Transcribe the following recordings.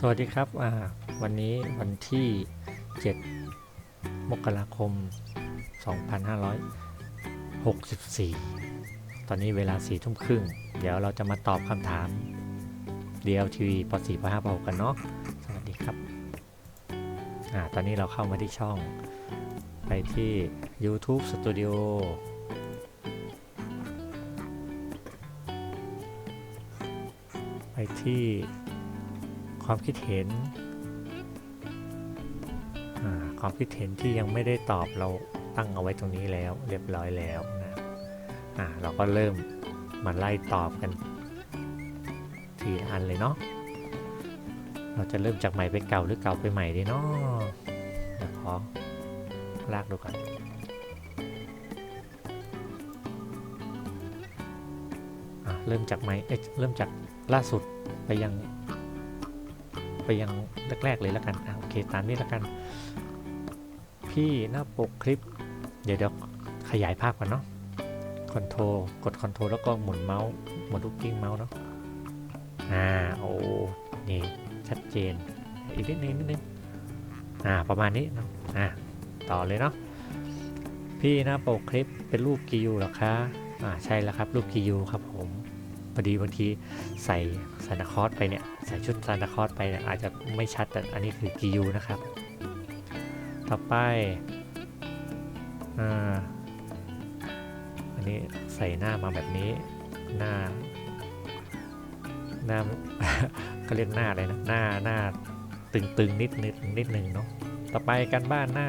สวัสดีครับวันนี้วันที่ 7 มกราคม 2564 ตอนนี้เวลา4ทุ่มครึ่ง เดี๋ยวเราจะมาตอบคำถาม DLTV ป .4 ป .5 ป .6 กันเนาะสวัสดีครับอตอนนี้เราเข้ามาที่ช่อง ไปที่ YouTube Studio ไปที่ ความคิดเห็น ความคิดเห็นที่ยังไม่ได้ตอบเราตั้งเอาไว้ตรงนี้แล้ว เรียบร้อยแล้วนะเราก็เริ่มมาไล่ตอบกัน ทีละอันเลยเนาะ เราจะเริ่มจากใหม่ไปเก่าหรือเก่าไปใหม่ดีเนาะเดี๋ยวขอลากดูก่อนอเริ่มจากใหม่เอ๊ะเริ่มจากล่าสุดไปยัง ไปยังแรกๆเลยแล้วกันอะโอเคตามนี้แล้วกัน พี่หน้าปกคลิป เดี๋ยวเดี๋ยวขยายภาพก่อนเนาะคอนโทรกดคอนโทรแล้วก็หมุนเมาส์หมุนลูกกิ้งเมาส์เนาะอ่าโอ้นี่ชัดเจนอีกนิดนึงนิดนึงอ่าประมาณนี้เนาะอ่าต่อเลยเนาะพี่หน้าปกคลิปเป็นรูปกิยูหรอคะอ่าใช่แล้วครับรูปกิยูครับผมพอดีบางทีใส่ซานตาคลอสไปเนี่ย ใส่ชุดซานตาคลอสไปเนี่ยอาจจะไม่ชัดแต่อันนี้คือกิยูนะครับ ต่อไปอ่าอันนี้ใส่หน้ามาแบบนี้หน้าหน้าก็เรียกหน้าอะไรนะหน้าหน้าตึงๆนิดนิดนิดหนึ่งเนาะต่อไปกันบ้านหน้า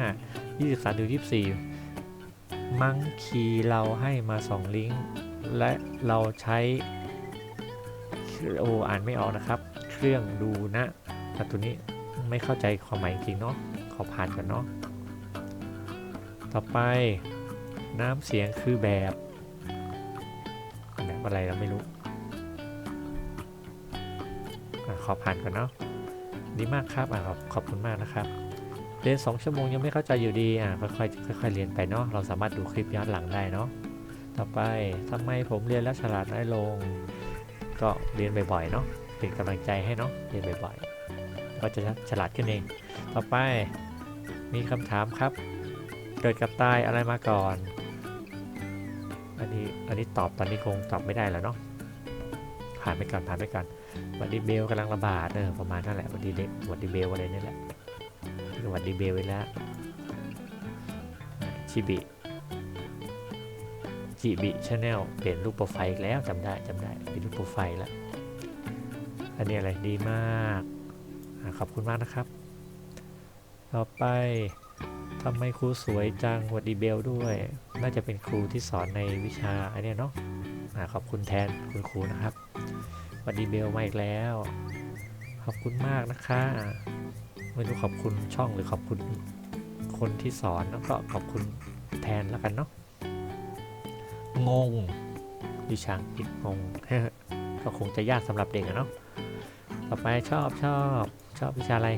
23ถึง24 มังคีเราให้มา 2 ลิงก์ และเราใช้โออ่านไม่ออกนะครับ เครื่องดูนะแต่ตัวนี้ไม่เข้าใจความหมายจริงเนาะขอผ่านก่อนเนาะต่อไปน้ำเสียงคือแบบแบบอะไรเราไม่รู้อขอผ่านก่อนเนาะดีมากครับอขอบขอบคุณมากนะครับเรียน2ชั่วโมงยังไม่เข้าใจอยู่ดีอะค่อยๆค่อยๆเรียนไปเนาะเราสามารถดูคลิปย้อนหลังได้เนาะต่อไปทำไมผมเรียนแล้วฉลาดน้อยลง ก็เรียนบ่อยๆเนาะ เป็นกำลังใจให้เนาะเรียนบ่อยๆ ก็จะฉลาดขึ้นเอง ต่อไปมีคำถามครับ เกิดกับตายอะไรมาก่อน อันนี้อันนี้ตอบตอนนี้คงตอบไม่ได้แล้วเนาะ ผ่านไปก่อนผ่านไปก่อนวัดดีเบลกำลังระบาดเออประมาณนั่นแหละวัดดีเด็กวัดดีเบลอะไรนี่แหละวัดดีเบลไว้แล้วชิบิจิบิชาแนลเปลี่ยนรูปโปรไฟล์แล้วจำได้จำได้เป็นรูปโปรไฟล์แล้ว อันนี้อะไรดีมากอขอบคุณมากนะครับ ต่อไปทำไมครูสวยจังวัดดีเบลด้วย น่าจะเป็นครูที่สอนในวิชาอันนี้เนาะอขอบคุณแทนคุณครูนะครับวัดดีเบลมาอีกแล้ว ขอบคุณมากนะคะไม่รู้ขอบคุณช่องหรือขอบคุณคนที่สอนแล้วก็ขอบคุณแทนแล้วกันเนาะงงวิชาอังกฤษงงก็คงจะยากสำหรับเด็กอะเนาะ ต่อไปชอบชอบชอบวิชาอะไร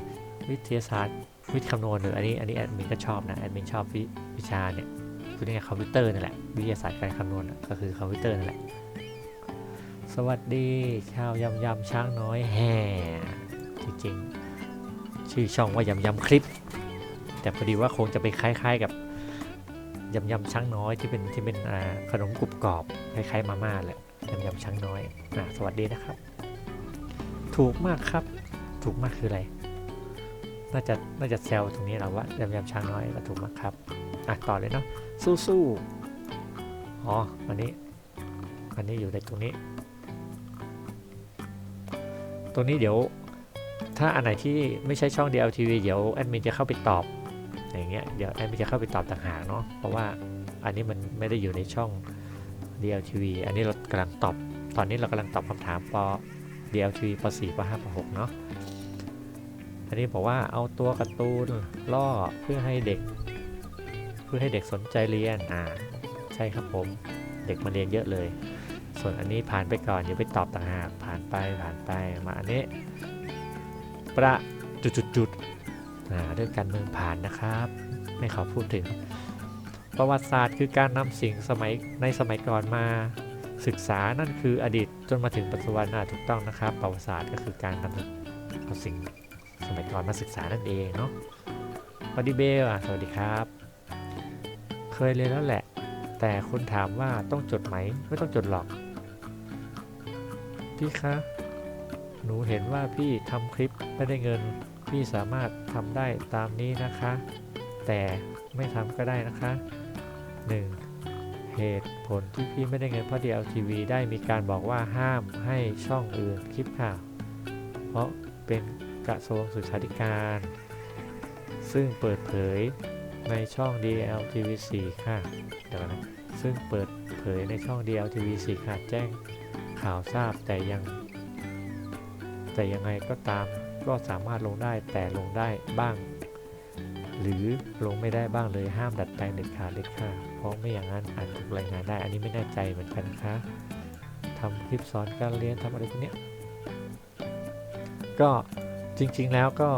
วิทยาศาสตร์วิทย์คำนวณหรืออันนี้อันนี้แอดมินก็ชอบนะแอดมินชอบวิวิชาเนี่ยคือเนี่ไงคอมพิวเตอร์นั่นแหละวิทยาศาสตร์การคำนวณก็คือคอมพิวเตอร์นั่นแหละ สวัสดีชาวยำยำช้างน้อยแห่จริงๆชื่อช่องว่ายำยำคลิป แต่พอดีว่าคงจะไปคล้าย ๆกับยำยำช้างน้อยที่เป็นที่เป็นขนมกรุบกรอบคล้ายๆมาม่าแหละยำยำช้างน้อยอสวัสดีนะครับ ถูกมากครับ ถูกมากคืออะไร น่าจะน่าจะแซวตรงนี้เราว่ายำยำช้างน้อยก็ถูกมากครับ อะต่อเลยเนาะสู้ๆอ๋ออันนี้ อันนี้อยู่ในตรงนี้ ตรงนี้เดี๋ยว ถ้าอันไหนที่ไม่ใช่ช่อง DLTV เดี๋ยวแอดมินจะเข้าไปตอบ อย่างเงี้ย เดี๋ยวแอดมินจะเข้าไปตอบต่างหากเนาะ เพราะว่าอันนี้มันไม่ได้อยู่ในช่อง DLTV อันนี้เรากำลังตอบ ตอนนี้เรากำลังตอบคำถามป DLTV ป .4 ป .5 ป .6 เนาะอันนี้บอกว่าเอาตัวการ์ตูนล่อเพื่อให้เด็ก เพื่อให้เด็กสนใจเรียนอ่าใช่ครับผมเด็กมาเรียนเยอะเลย ส่วนอันนี้ผ่านไปก่อนอย่าไปตอบต่างหากผ่านไปผ่านไปมาอันนี้ประจุดจุดจุดอ่าเรื่องการเมืองผ่านนะครับ ไม่ขอพูดถึง ประวัติศาสตร์คือการนำสิ่งสมัยในสมัยก่อนมาศึกษานั่นคืออดีต จนมาถึงปัจจุบันอะถูกต้องนะครับประวัติศาสตร์ก็คือการนำเอาสิ่งสมัยก่อนมาศึกษานั่นเองเนาะสวัสดีเบลสวัสดีครับ เคยเรียนแล้วแหละ แต่คุณถามว่าต้องจดไหมไม่ต้องจดหรอก พี่คะ หนูเห็นว่าพี่ทำคลิปไม่ได้เงิน พี่สามารถทำได้ตามนี้นะคะ แต่ไม่ทำก็ได้นะคะ 1. เหตุผลที่พี่ไม่ได้เงินเพราะ DLTV ได้มีการบอกว่าห้ามให้ช่องอื่นคลิปข่าว เพราะเป็นกระทรวงศึกษาธิการ ซึ่งเปิดเผยในช่อง DLTV 4ค่ะเดี๋ยวนนะซึ่งเปิดเผยในช่อง DLTV 4ค่ะแจ้งข่าวทราบแต่ยัง แต่ยังไงก็ตามก็สามารถลงได้แต่ลงได้บ้าง หรือลงไม่ได้บ้างเลยห้ามดัดแปลงเด็ดขาดเลยค่ะเพราะไม่อย่างนั้นอาจถูกรายงานได้ อันนี้ไม่แน่ใจเหมือนกันนะคะทำคลิปสอนการเรียนทำอะไรพวกนี้ก็จริงๆแล้วก็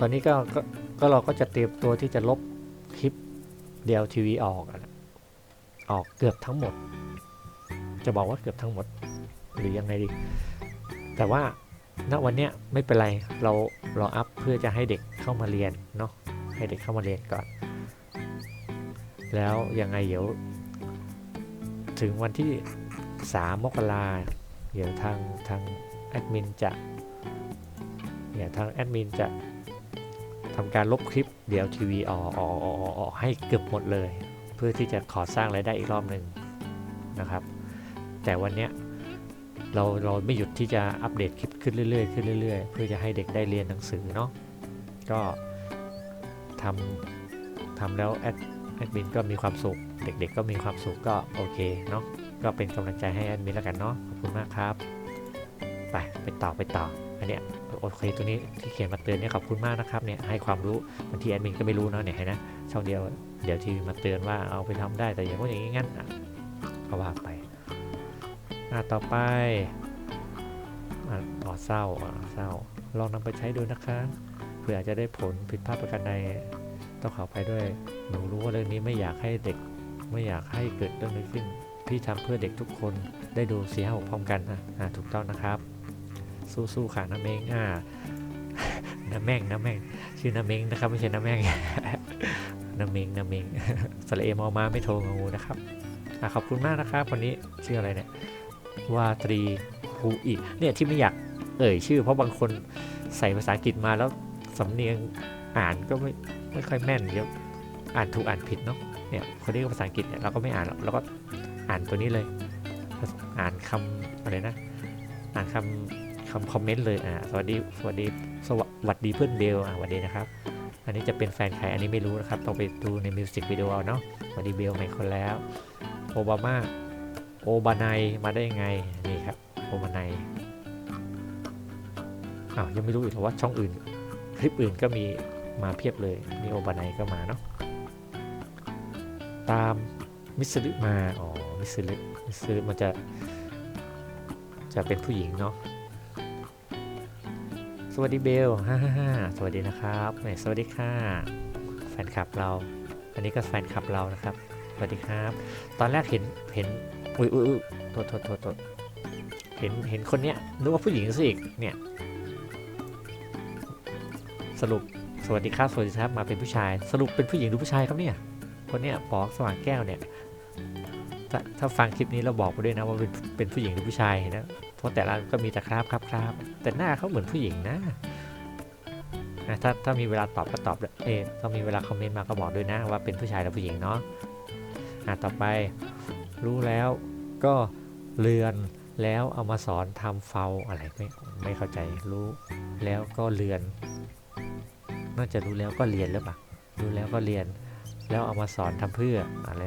ตอนนี้ก็ก็ก็เราก็จะเตรียมตัวที่จะลบคลิปเดียวทีวีออกอออกเกือบทั้งหมด จะบอกว่าเกือบทั้งหมดหรือยังไงดี แต่ว่าณวันเนี้ยไม่เป็นไรเราเราอัพเพื่อจะให้เด็ก เข้ามาเรียนเนาะให้เด็กเข้ามาเรียนก่อน แล้วยังไงเดี๋ยว ถึงวันที่ 3 มกราเดี๋ยวทางทางแอดมินจะเดี๋ยวทางแอดมินจะทำการลบคลิปเดี๋ยวทีวีออกออกออกออกออกให้เกือบหมดเลย เพื่อที่จะขอสร้างรายได้อีกรอบหนึ่งนะครับ แต่วันเนี้ยเราเราไม่หยุดที่จะอัปเดตคลิปขึ้นเรื่อยๆขึ้นเรื่อยๆ เพื่อจะให้เด็กได้เรียนหนังสือเนาะ ก็ทำทำแล้วแอดแอดมินก็มีความสุข เด็กๆก็มีความสุขก็โอเคเนาะก็เป็นกำลังใจให้แอดมินแล้วกันเนาะขอบคุณมากครับ ไปไปต่อไปต่ออันเนี้ยโอเคตัวนี้ที่เขียนมาเตือนเนี่ยขอบคุณมากนะครับเนี่ยให้ความรู้บางทีแอดมินก็ไม่รู้เนาะเนี่ยนะช่องเดียวเดี๋ยวทีมาเตือนว่าเอาไปทำได้แต่อย่างว่าอย่างนี้งั้นก็ว่าไปอะต่อไปอะต่อเศร้าอะเศร้าลองนำไปใช้ดูนะคะ ผื่ออาจจะได้ผลผิดพลาดประการใดต้องขอไปด้วย หนูรู้ว่าเรื่องนี้ไม่อยากให้เด็ก ไม่อยากให้เกิดเรื่องนี้ขึ้น พี่ทำเพื่อเด็กทุกคนได้ดูเสียหกพร้อมกันอะะถูกต้องนะครับ สู้ๆค่ะน้าเม้งอะน้าแม่งน้าแม่งชื่อน้าเม้งนะครับไม่ใช่น้าแม่งน้าเม้งน้าเม้งสระเอมอมาไม่โทรงองูนะครับอขอบคุณมากนะครับวันนี้ชื่ออะไรเนี่ยวาตรีภูอิเนี่ยที่ไม่อยากเอ่ยชื่อ เพราะบางคนใส่ภาษาอังกฤษมาแล้ว สำเนียงอ่านก็ไม่ไม่ค่อยแม่นเดี๋ยวอ่านถูกอ่านผิดเนาะเนี่ยคนที่ภาษาอังกฤษเนี่ยเราก็ไม่อ่านหรอกเราก็อ่านตัวนี้เลย อ่านคำอะไรนะ อ่านคำคำคอมเมนต์เลยอ่าสวัสดีสวัสดีสวัสดีเพื่อนเบลอ่าสวัสดีนะครับ อันนี้จะเป็นแฟนใครอันนี้ไม่รู้นะครับต้องไปดูในมิวสิกวิดีโอเอาเนาะสวัสดีเบลใหม่คนแล้วโอบามาโอบานายมาได้ยังไงนี่ครับโอบานายอ้าวยังไม่รู้อีกเหรอว่าช่องอื่น คลิปอื่นก็มีมาเพียบเลยนี่โอบานายก็มาเนาะตามมิสลิมาอ๋อมิสลิมิสลิมันจะจะเป็นผู้หญิงเนาะสวัสดีเบลฮ่าฮ่าฮ่าสวัสดีนะครับแหมสวัสดีค่ะแฟนคลับเรา อันนี้ก็แฟนคลับเรานะครับ สวัสดีครับ ตอนแรกเห็นเห็นอุ้ยอุ้ยอุ้ยโทษโทษโทษโทษเห็นเห็นคนเนี้ยนึกว่าผู้หญิงซะอีกเนี่ย สรุปสวัสดีครับสวัสดีครับมาเป็นผู้ชาย สรุปเป็นผู้หญิงหรือผู้ชายครับเนี่ยคนเนี้ยปอกสว่างแก้วเนี่ยถ้าถ้าฟังคลิปนี้เราบอกไปด้วยนะว่าเป็นเป็นผู้หญิงหรือผู้ชายนะเพราะแต่ละก็มีแต่ครับครับครับแต่หน้าเขาเหมือนผู้หญิงนะนะถ้าถ้ามีเวลาตอบก็ตอบเออถ้ามีเวลาคอมเมนต์มาก็บอกด้วยนะว่าเป็นผู้ชายหรือผู้หญิงเนาะอะต่อไปรู้แล้วก็เรือนแล้วเอามาสอนทำเฟาอะไรไม่ไม่เข้าใจรู้ แล้วก็เรือน น่าจะรู้แล้วก็เรียนหรือเปล่ารู้แล้วก็เรียน แล้วเอามาสอนทำเพื่ออะไร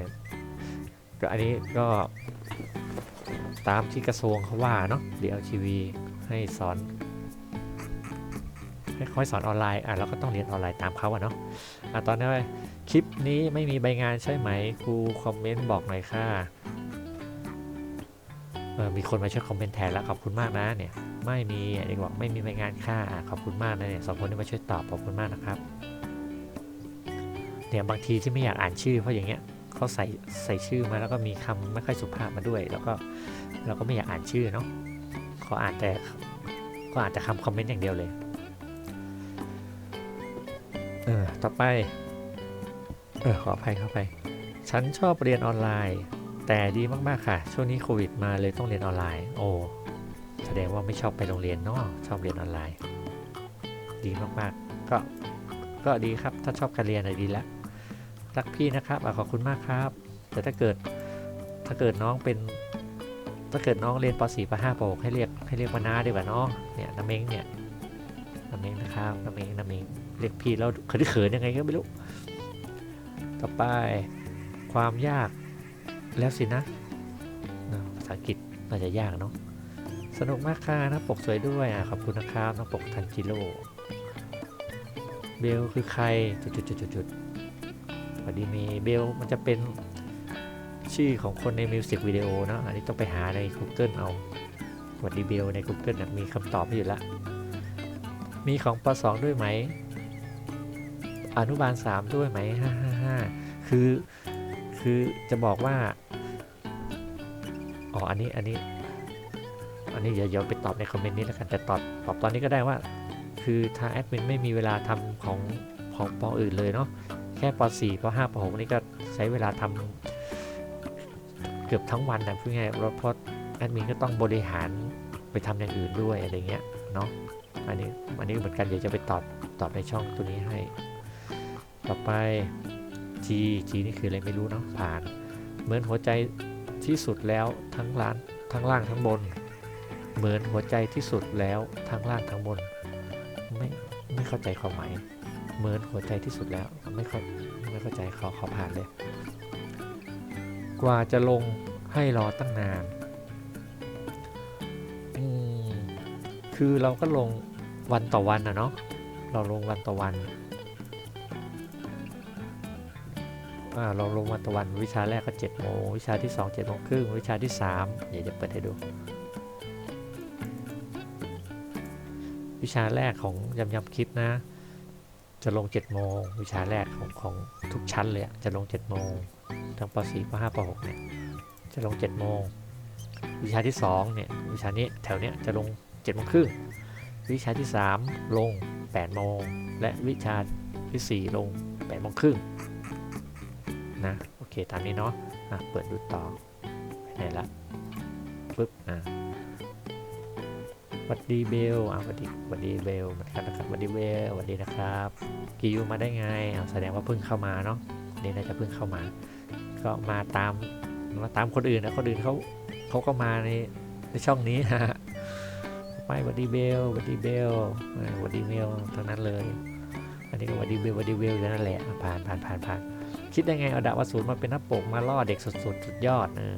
ก็อันนี้ก็ตามที่กระทรวงเขาว่าเนาะเดี๋ยวทีวีให้สอนให้ค่อยสอนออนไลน์อะเราก็ต้องเรียนออนไลน์ตามเขาอะเนาะอะตอนนี้คลิปนี้ไม่มีใบงานใช่ไหมครูคอมเมนต์บอกหน่อยค่ะ มีคนมาช่วยคอมเมนต์แทนแล้วขอบคุณมากนะเนี่ยไม่มีเด็กบอกไม่มีใบงานค่าขอบคุณมากนะเนี่ยสองคนที่มาช่วยตอบขอบคุณมากนะครับเนี่ยบางทีที่ไม่อยากอ่านชื่อเพราะอย่างเงี้ยเขาใส่ใส่ชื่อมาแล้วก็มีคำไม่ค่อยสุภาพมาด้วย แล้วก็เราก็ไม่อยากอ่านชื่อเนาะขออ่านแต่ก็อาจจะคำคอมเมนต์อย่างเดียวเลยเออต่อไปเออขออภัยเข้าไป ฉันชอบเรียนออนไลน์ แต่ดีมากๆค่ะ ช่วงนี้โควิดมาเลยต้องเรียนออนไลน์ โอ้ แสดงว่าไม่ชอบไปโรงเรียนเนาะชอบเรียนออนไลน์ ดีมากๆ ก็ ก็ดีครับ ถ้าชอบการเรียนอะดีแล้วรักพี่นะครับอขอบคุณมากครับ แต่ถ้าเกิด ถ้าเกิดน้องเป็น ถ้าเกิดน้องเรียนป .4 ป .5 ป .6 ให้เรียก ให้เรียกว่าน้าดีกว่าเนาะเนี่ยน้ำเม้งเนี่ยน้ำเม้งนะครับน้ำเม้งน้ำเม้งเรียกพี่แล้วเขินๆยังไงก็ไม่รู้ ต่อไป ความยาก แล้วสินะภาษาอังกฤษน่าจะยากเนาะสนุกมากค่ะน้าปกสวยด้วยอะขอบคุณนะครับน้าปกทันจิโร่เบลคือใครจุดๆๆๆสวัสดีมย์เบลมันจะเป็นชื่อของคนในมิวสิกวิดีโอเนะอันนี้ต้องไปหาใน Google เอาสวัสดีเบลใน Google นะมีคำตอบให้อยู่ละมีของป .2 ด้วยไหม อนุบาล 3 ด้วยไหมห้าห้าห้าคือ คือจะบอกว่า อ๋อ อันนี้ อันนี้ อันนี้เดี๋ยวเดี๋ยวไปตอบในคอมเมนต์นี้แล้วกัน แต่ตอบตอบตอนนี้ก็ได้ว่า คือทางแอดมินไม่มีเวลาทำของของปออื่นเลยเนาะ แค่ป .4 ป .5 ป .6 นี่ก็ใช้เวลาทำเกือบทั้งวันนะพูดง่ายๆเพราะแอดมินก็ต้องบริหารไปทำอย่างอื่นด้วยอะไรเงี้ย เนาะ อันนี้ อันนี้เหมือนกันเดี๋ยวจะไปตอบตอบในช่องตัวนี้ให้ ต่อไป G G นี่คืออะไรไม่รู้เนาะ ผ่าน เหมือนหัวใจ ที่สุดแล้วทั้งล่างทั้งล่างทั้งบน เหมือนหัวใจที่สุดแล้วทั้งล่างทั้งบน ไม่ไม่เข้าใจความหมายเหมือนหัวใจที่สุดแล้วไม่เข้าไม่เข้าใจขอขอผ่านเลย กว่าจะลงให้รอตั้งนานอืมคือเราก็ลงวันต่อวันนะเนาะเราลงวันต่อวัน เราลงวันต่อวันวิชาแรกก็7โมงวิชาที่2 7โมงครึ่งวิชาที่3เดี๋ยวจะเปิดให้ดู วิชาแรกของยำยำคลิปนะ จะลง7โมงวิชาแรกของของทุกชั้นเลยจะลง7โมงทั้งป .4 ป .5 ป .6 เนี่ยจะลง7โมงวิชาที่2เนี่ยวิชานี้แถวเนี้ยจะลง7โมงครึ่งวิชาที่ 3 ลง8โมงและวิชาที่ 4 ลง8โมงครึ่ง นะโอเคตามนี้เนาะอะเปิดดูต่อไปไหนละปึ๊บอะสวัสดีเบลอะสวัสดีสวัสดีเบลเหมือนกันนะครับสวัสดีเบลสวัสดีนะครับกิวมาได้ไงอะแสดงว่าเพิ่งเข้ามาเนาะนี่น่าจะเพิ่งเข้ามา ก็มาตามมาตามคนอื่นนะคนอื่นเขาเขาก็มาในในช่องนี้ฮะไปสวัสดีเบลสวัสดีเบลสวัสดีเบลทั้งนั้นเลย อันนี้ก็สวัสดีเบลสวัสดีเบลอย่างนั้นแหละอะผ่านผ่านผ่านผ่าน คิดได้ไงเอาดาวสูรมาเป็นหน้าปกมาล่อเด็กสุดๆสุดยอดเออ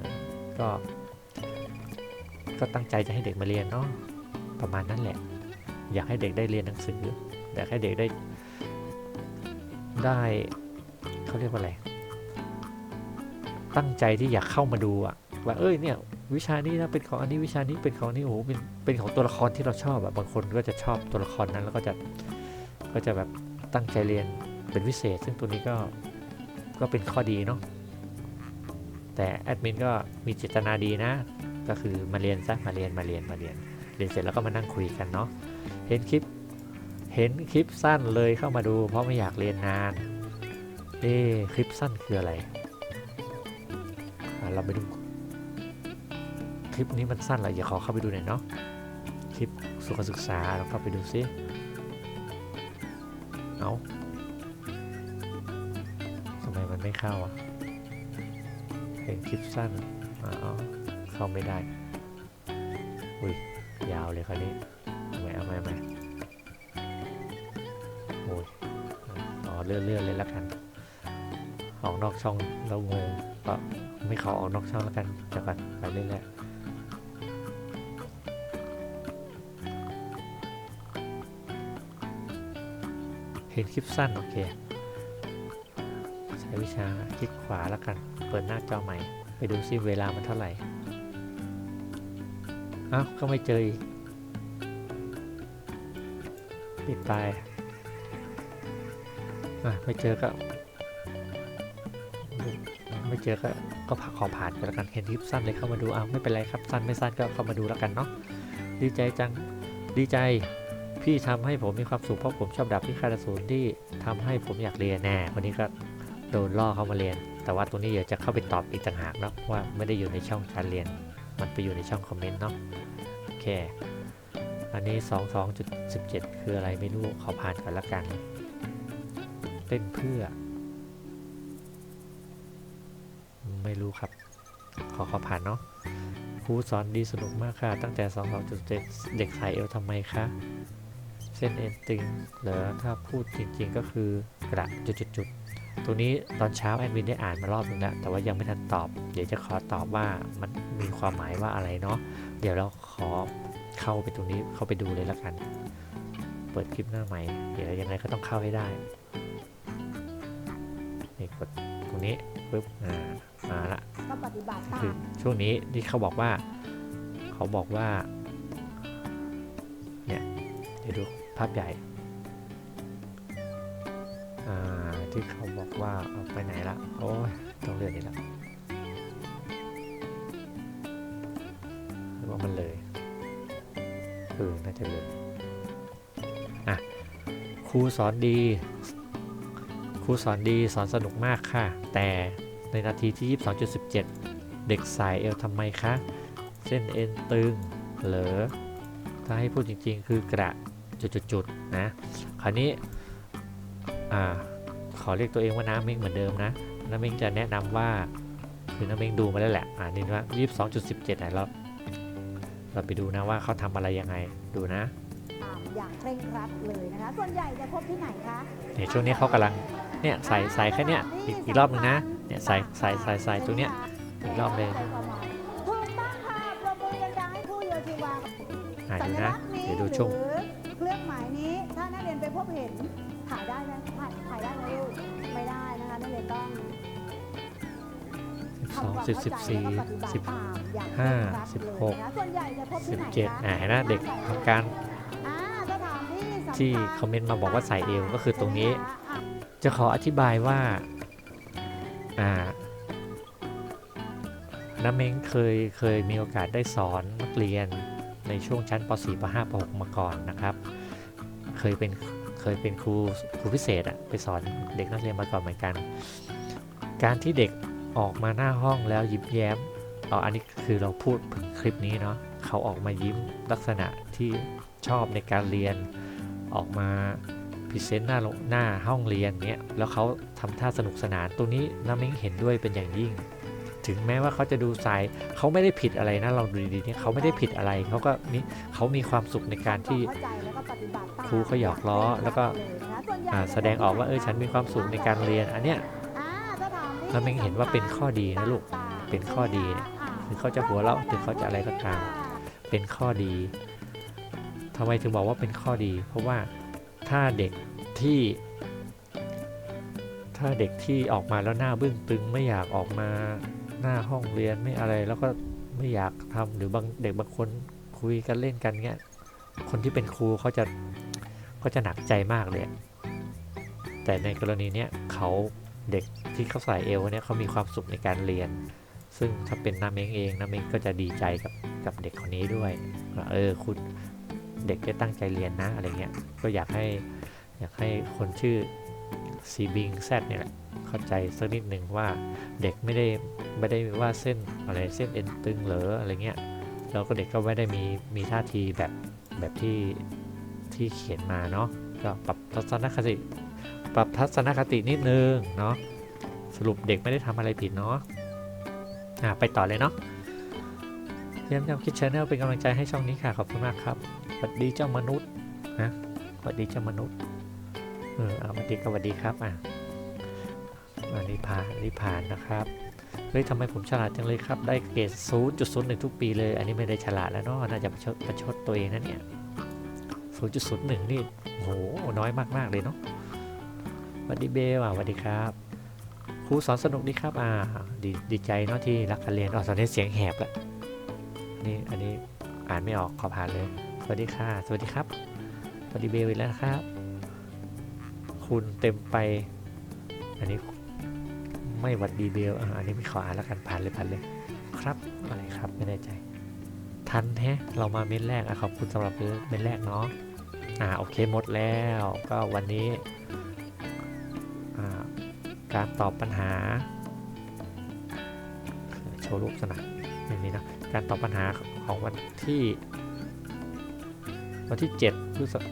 ก็ ก็ตั้งใจจะให้เด็กมาเรียนเนาะประมาณนั้นแหละ อยากให้เด็กได้เรียนหนังสืออยากให้เด็กได้ได้เขาเรียกว่าอะไรตั้งใจที่อยากเข้ามาดูอะว่าเอ้ยเนี่ยวิชานี้นะเป็นของอันนี้วิชานี้เป็นของนี้โอ้โหเป็นเป็นของตัวละครที่เราชอบแบบบางคนก็จะชอบตัวละครนั้นแล้วก็จะก็จะแบบตั้งใจเรียนเป็นพิเศษ ซึ่งตัวนี้ก็ ก็เป็นข้อดีเนาะแต่แอดมินก็มีเจตนาดีนะ ก็คือมาเรียนซะมาเรียนมาเรียนมาเรียน เรียนเสร็จแล้วก็มานั่งคุยกันเนาะเห็นคลิปเห็นคลิปสั้นเลยเข้ามาดู เพราะไม่อยากเรียนนานเอ๊คลิปสั้นคืออะไรเราไปดูคลิปนี้มันสั้นเหรออย่าขอเข้าไปดูหน่อยเนาะคลิปสุขศึกษาเราเข้าไปดูซิเอา ไม่เข้าอะเห็นคลิปสั้นอ๋อเข้าไม่ได้ อุ้ย ยาวเลยคราวนี้เอาไหมเอาไหมาไหมโอ้ยอ๋อเลื่อนเลื่อนเลยแล้วกัน ออกนอกช่องเรางงก็ไม่ขอออกนอกช่องแล้วกันจะไปไปเรื่อยๆเห็นคลิปสั้น โอเค วิชาคลิกขวาแล้วกัน เปิดหน้าจอใหม่ ไปดูซิเวลามันเท่าไหร่เอ้าก็ไม่เจออีกปิดไปอะไม่เจอก็ ไม่เจอก็ก็ผ่าขอผ่านไปแล้วกันเห็นคลิปสั้นเลยเข้ามาดูอ้าวไม่เป็นไรครับสั้นไม่สั้นก็เข้ามาดูแล้วกันเนาะดีใจจังดีใจพี่ทำให้ผมมีความสุขเพราะผมชอบดาบพิฆาตอสูรที่ทำให้ผมอยากเรียนแน่วันนี้ก็ โดนล่อเข้ามาเรียน แต่ว่าตรงนี้เดี๋ยวจะเข้าไปตอบอีกต่างหากเนาะว่าไม่ได้อยู่ในช่องการเรียน มันไปอยู่ในช่องคอมเมนต์เนาะโอเค อันนี้ 22.17 คืออะไรไม่รู้ขอผ่านก่อนละกันเต้นเพื่อ ไม่รู้ครับ ขอขอผ่านเนาะครูสอนดีสนุกมากค่ะ ตั้งแต่ 22.7 เด็กสายเอวทำไมคะเส้นเอ็นตึงเหรอถ้าพูดจริงๆก็คือกระจุดๆ ๆตัวนี้ตอนเช้าแอดมินได้อ่านมารอบนึงแล้วแต่ว่ายังไม่ทันตอบ เดี๋ยวจะขอตอบว่ามันมีความหมายว่าอะไรเนาะเดี๋ยวเราขอเข้าไปตรงนี้เข้าไปดูเลยละกัน เปิดคลิปหน้าใหม่ เดี๋ยวยังไงก็ต้องเข้าให้ได้นี่กดตรงนี้ปุ๊บอ่ามาละก็ปฏิบัติตาคือมช่วงนี้ที่เขาบอกว่า เขาบอกว่าเนี่ยเดี๋ยวดูภาพใหญ่ ที่เขาบอกว่าเอาไปไหนละโอ้ยต้องเลื่อนนี่ละหรือว่ามันเลยเออน่าจะเลยอะครูสอนดีครูสอนดีสอนสนุกมากค่ะ แต่ในนาทีที่ 22.17 เด็กสายเอวทำไมคะ เส้นเอ็นตึงเหรอถ้าให้พูดจริงๆ คือกระจุดๆนะ คราวนี้ อ่า อเรียกตัวเองว่าน้ำเม้งเหมือนเดิมนะน้ำเม้งจะแนะนำว่าคือน้ำเม้งดูมาแล้วแหละอ่านี่ว่า22.17ไหนเราเราไปดูนะว่าเขาทำอะไรยังไงดูนะตามอย่างเคร่งครัดเลยนะคะส่วนใหญ่จะพบที่ไหนคะเนี่ยช่วงนี้เขากำลังเนี่ยใส่ใส่แค่เนี้ยอีกอีกรอบหนึงนะเนี่ยใส่ใส่ใส่ใส่ตรงเนี้ยอีกรอบเลยถูกต้องค่ะปรบมือดังๆให้ครูโยธิวาอ่าสัดูญนะลักษณ์นี้เดี๋ยวดูช่วงหรือเครื่อง สิบสิบสี่สิบตามอย่าเคห้าร่งครัดสิบเลยหกนะคะส่วนใหญ่จะพบสิที่บไหนเจ็ดอ่าเห็นนะเด็กทำการที่คอมเมนต์มาบอกว่าใส่เอวก็คือตรงนี้ จะขออธิบายว่าอ่าน้าเม้งเคยเคยมีโอกาสได้สอนนักเรียนในช่วงชั้นป .4 ป .5 ป .6 มาก่อนนะครับ เคยเป็นเคยเป็นครูครูพิเศษอะไปสอนเด็กนักเรียนมาก่อนเหมือนกัน การที่เด็ก ออกมาหน้าห้องแล้วยิ้มแย้มเอาอันนี้คือเราพูดถึงคลิปนี้เนาะเขาออกมายิ้มลักษณะที่ชอบในการเรียน ออกมาพรีเซนต์หน้าโรงหน้าห้องเรียนเนี้ยแล้วเขาทำท่าสนุกสนานตรงนี้น้าเม้งเห็นด้วยเป็นอย่างยิ่ง ถึงแม้ว่าเขาจะดูสายเขาไม่ได้ผิดอะไรนะเราดูดีๆเนี่ยเขาไม่ได้ผิดอะไรเขาก็มีเขามีความสุขในการที่เข้าใจแล้วก็ปฏิบัติตามครูเขาหยอกล้อแล้วก็อ่าแสดงออกว่าเออฉันมีความสุขในการเรียนอันเนี้ยอ่าสถานที่ แล้วเม้งเห็นว่าเป็นข้อดีนะลูก เป็นข้อดีถึงเขาจะหัวเราะถึงเขาจะอะไรก็ตาม เป็นข้อดีทำไมถึงบอกว่าเป็นข้อดี เพราะว่าถ้าเด็กที่ ถ้าเด็กที่ออกมาแล้วหน้าบึ้งตึงไม่อยากออกมาหน้าห้องเรียนไม่อะไรแล้วก็ไม่อยากทำหรือบางเด็กบางคนคุยกันเล่นกันเงี้ยคนที่เป็นครูเขาจะเขาจะหนักใจมากเลยแต่ในกรณีเนี้ยเขาเด็ก ที่เขาใส่เอวเนี่ยเขามีความสุขในการเรียน ซึ่งถ้าเป็นน้าเม้งเองน้าเม้งก็จะดีใจกับกับเด็กคนนี้ด้วยว่าเออคุณเด็กได้ตั้งใจเรียนนะอะไรเงี้ยก็อยากให้อยากให้คนชื่อซีบิงแซดเนี่ยแหละเข้าใจสักนิดหนึ่งว่าเด็กไม่ได้ไม่ได้ว่าเส้นอะไรเส้นเอ็นตึงเหรออะไรเงี้ยแล้วก็เด็กก็ไม่ได้มีมีท่าทีแบบแบบที่ที่เขียนมาเนาะก็ปรับทัศนคติ ปรับทัศนคตินิดนึงเนาะ สรุปเด็กไม่ได้ทำอะไรผิดเนาะอะไปต่อเลยเนาะเยี่ยมยำคิดชาแนลเป็นกำลังใจให้ช่องนี้ค่ะ ขอบคุณมากครับสวัสดีเจ้ามนุษย์นะสวัสดีเจ้ามนุษย์เออเอาสวัสดีก็สวัสดีครับอะอันนี้ผ่านอันนี้ผ่านนะครับเฮ้ยทำไมผมฉลาดจังเลยครับ ได้เกรด0.01 ทุกปีเลย อันนี้ไม่ได้ฉลาดแล้วเนาะน่าจะประชดประชดตัวเองนะเนี่ย 0.01 นี่โหน้อยมากๆเลยเนาะสวัสดีเบลอะสวัสดีครับ ครูสอนสนุกดีครับ อ่า ดีดีใจเนาะที่รักการเรียนอ๋อตอนนี้เสียงแหบละนี่อันนี้อ่านไม่ออกขอผ่านเลย สวัสดีค่ะ สวัสดีครับ สวัสดีเบลอีกแล้วนะครับ คุณเต็มไป อันนี้ไม่หวัดดีเบลอ่าอันนี้ไม่ขออ่านแล้วกันผ่านเลยผ่านเลย ครับอะไรครับไม่แน่ใจ ทันแฮะเรามาเม้นแรกอะขอบคุณสำหรับเม้นแรกเนาะอ่าโอเคหมดแล้ว ก็วันนี้อ่า การตอบปัญหา โชว์รูปสนะอย่างนี้นะการตอบปัญหาของวันที่ วันที่7พฤษภา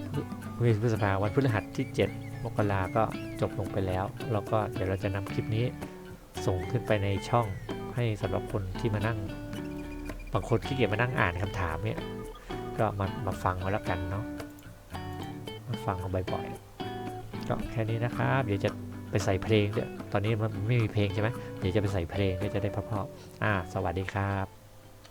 พฤษภาวันพฤหัสที่ 7 มกราก็จบลงไปแล้ว แล้วก็เดี๋ยวเราจะนำคลิปนี้ส่งขึ้นไปในช่องให้สำหรับคนที่มานั่งบางคนขี้เกียจมานั่งอ่านคำถามเนี่ยก็มามาฟังมาแล้วกันเนาะมาฟังกันบ่อยๆก็แค่นี้นะครับ เดี๋ยวจะ ไปใส่เพลงเด้วยตอนนี้มันไม่มีเพลงใช่ไหมเดี๋ยวจะไปใส่เพลงก็จะได้เพราะๆอ่า สวัสดีครับ